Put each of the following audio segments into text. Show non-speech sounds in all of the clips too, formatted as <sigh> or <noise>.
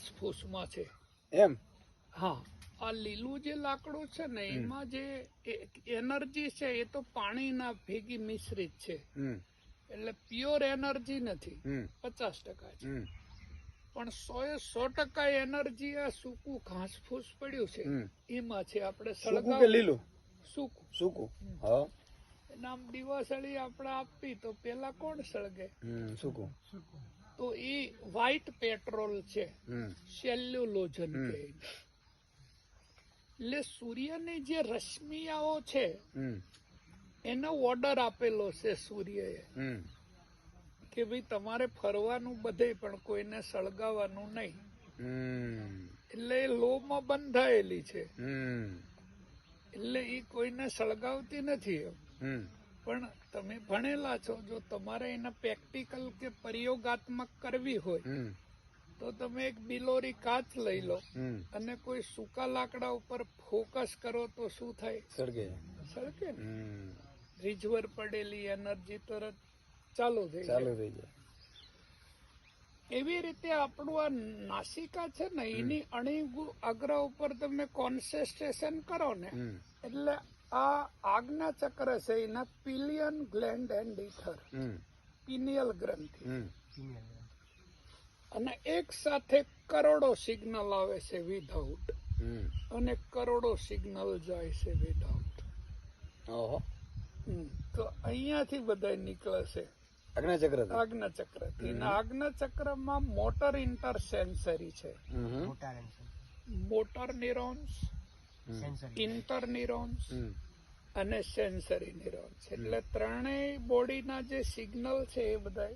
ઘાસ ફૂસમાં છે. એમ? હા આ લીલું જે લાકડું છે ને એમાં જે એનર્જી છે એ તો પાણીના ભેગી મિશ્રિત છે. એટલે પ્યોર એનર્જી નથી. પચાસ ટકા છે. પણ સો એ સો ટકા એનર્જી આ સૂકું ઘાસ ફૂસ પડ્યું છે. એમાં છે આપણે સૂકું સળગાવ લીલું? સૂકું. સૂકું. હા. એના આમ દિવાસળી આપણે આપી તો પેલા કોણ સળગે? હમ સૂકું. તો એ વ્હાઈટ પેટ્રોલ છે. સેલ્યુલોજન હમ. એટલે સૂર્યની જે રશ્મિયાઓ છે એનો ઓર્ડર આપેલો છે સૂર્યએ. કે ભાઈ તમારે ફરવાનું બધે પણ કોઈને સળગાવવાનું નહીં. હમ. એટલે એ લોમાં બંધાયેલી છે. એટલે એ કોઈને સળગાવતી નથી. પણ તમે ભણેલા છો જો તમારે એને પ્રેક્ટિકલ કે પ્રયોગાત્મક કરવી હોય તો તમે એક બિલોરી કાચ લઈ લો અને કોઈ સૂકા લાકડા ઉપર ફોકસ કરો તો શું થાય? સળગે. સળગે ને? રીઝવર પડેલી એનર્જી તરત ચાલુ થઈ ચાલુ થઈ જાય. એવી રીતે આપણું આ નાસિકા છે ને એની અણી અગ્ર ઉપર તમે કોન્સન્ટ્રેશન કરો ને એટલે આ આજ્ઞા ચક્ર છે એના પિલિયન ગ્લેન્ડ એન્ડ ઇથર પિનિયલ ગ્રંથિ. અને એક સાથે કરોડો સિગ્નલ આવે છે વિધાઉટ હમ. અને કરોડો સિગ્નલ જાય છે વિધાઉટ તો અહીંયાથી બધા નીકળે છે આજ્ઞા ચક્રથી. આજ્ઞા ચક્રથી અને આજ્ઞા ચક્રમાં મોટર ઇન્ટરસેન્સરી છે. મોટર ન્યુરોન્સ ઇન્ટર ન્યુરોન્સ અને સેન્સરી ન્યુરોન્સ એટલે ત્રણેય બોડીના જે સિગ્નલ છે એ બધા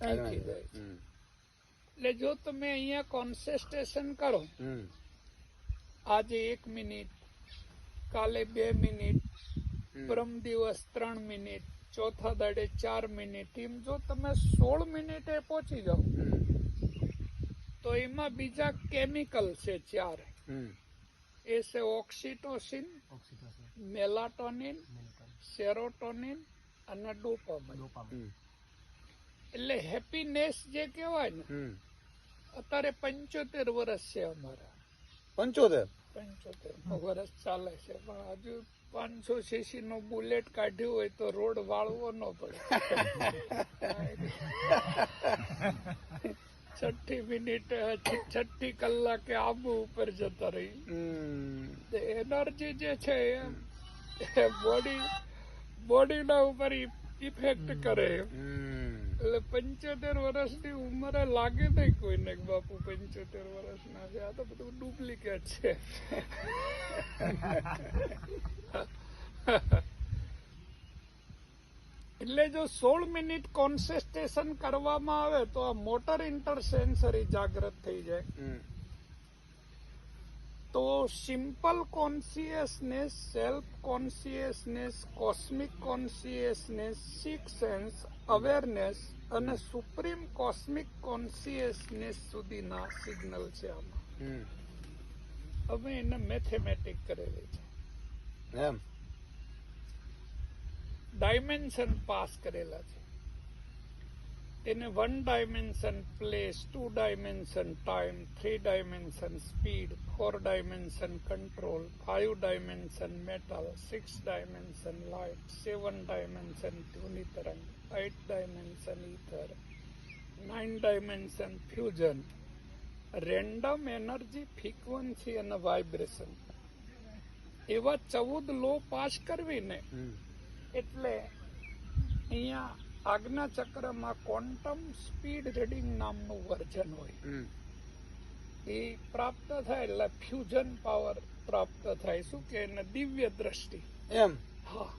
અહીંથી જાય છે. એટલે જો તમે અહીંયા કોન્સન્ટ્રેશન કરો આજે એક મિનિટ કાલે બે મિનિટ પરમ દિવસ ત્રણ મિનિટ ચોથા દાડે ચાર મિનિટ એમ જો તમે સોળ મિનિટે પહોંચી જાઓ તો એમાં બીજા કેમિકલ છે ચાર. છે ઓક્સિટોસિન મેલાટોનિન સેરોટોનિન અને ડોપામાઇન એટલે હેપીનેસ જે કહેવાય ને અત્યારે પંચોતેર વર્ષ છે અમારા. પંચોતેર? પંચોતેર વર્ષ ચાલે છે પણ હજુ પાંચસો સીસી નો બુલેટ કાઢ્યું હોય તો રોડ વાળવો ન પડે. <laughs> <laughs> છઠ્ઠી મિનિટ છઠ્ઠી કલાકે આબુ ઉપર જતા રહી. હમ. એનર્જી જે છે એ બોડી બોડીના ઉપર ઇફેક્ટ કરે. એટલે પંચોતેર વર્ષની ઉંમરે લાગે નહીં કોઈને બાપુ પંચોતેર વર્ષના છે. આ તો બધું ડુપ્લિકેટ છે. <laughs> <laughs> એટલે જો સોળ મિનિટ કોન્સેસ્ટેશન કરવામાં આવે તો આ મોટર ઇન્ટરસેન્સરી જાગૃત થઈ જાય. તો simple consciousness self consciousness cosmic consciousness six sense awareness અને સુપ્રીમ કોસ્મિક કોન્સિયસનેસ સુધીના સિગ્નલ છે આમાં. અમે એને મેથેમેટિક કરેલી છે. એમ. ડાયમેન્શન પાસ કરેલા છે. તેને one dimension, place two dimension, time three dimension, speed four dimension, control five dimension, metal six dimension light seven dimension, ધ્વનિ તરંગ eight dimension ether nine dimension, fusion random energy, frequency અને vibration. એવા ચૌદ લો pass કરવીને એટલે અહીંયા આજ્ઞા ચક્રમાં ક્વોન્ટમ સ્પીડ રીડિંગ નામનું વર્જન હોય. એ પ્રાપ્ત થાય એટલે ફ્યુઝન પાવર પ્રાપ્ત થાય. શું કે? એને દિવ્ય દ્રષ્ટિ. એમ? હા.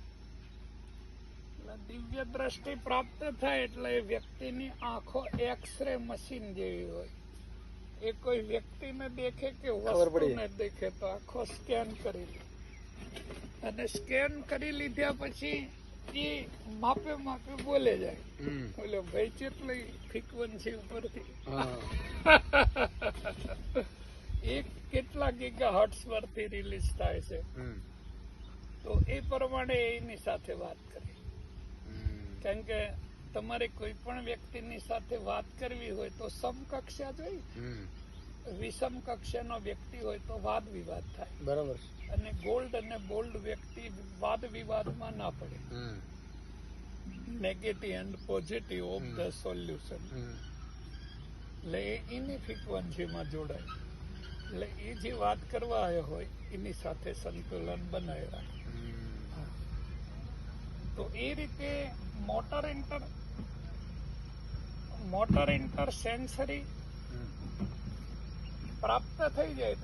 દિવ્ય દ્રષ્ટિ પ્રાપ્ત થાય એટલે એ વ્યક્તિની આંખો એક્સરે મશીન જેવી હોય. એ કોઈ વ્યક્તિને દેખે કે. વસ્તુને દેખે તો આંખો સ્કેન કરી લે. અને સ્કેન કરી લીધા પછી એ માપે માપે બોલે જાય. ઓલો બોલે ભાઈ કેટલી ફ્રીક્વન્સી ઉપરથી? <laughs> એક કેટલા ગીગા હર્ટ્સ પરથી રિલીઝ થાય છે? તો એ પ્રમાણે એની સાથે વાત કરી. કારણ કે તમારે કોઈ પણ વ્યક્તિની સાથે વાત કરવી હોય તો સમકક્ષા જોઈ હમ. વિષમ કક્ષાનો વ્યક્તિ હોય તો વાદ વિવાદ થાય. બરાબર અને ગોલ્ડ અને બોલ્ડ વ્યક્તિ વાદ વિવાદમાં ના પડે. Negative and positive of the solution એટલે એ એની ફ્રિકવન્સીમાં જોડાય. એટલે એ જે વાત કરવા આવ્યો હોય એની સાથે સંતુલન બનાવી રાખે તો એ રીતે motor inter motor inter sensory પ્રાપ્ત થઈ જાય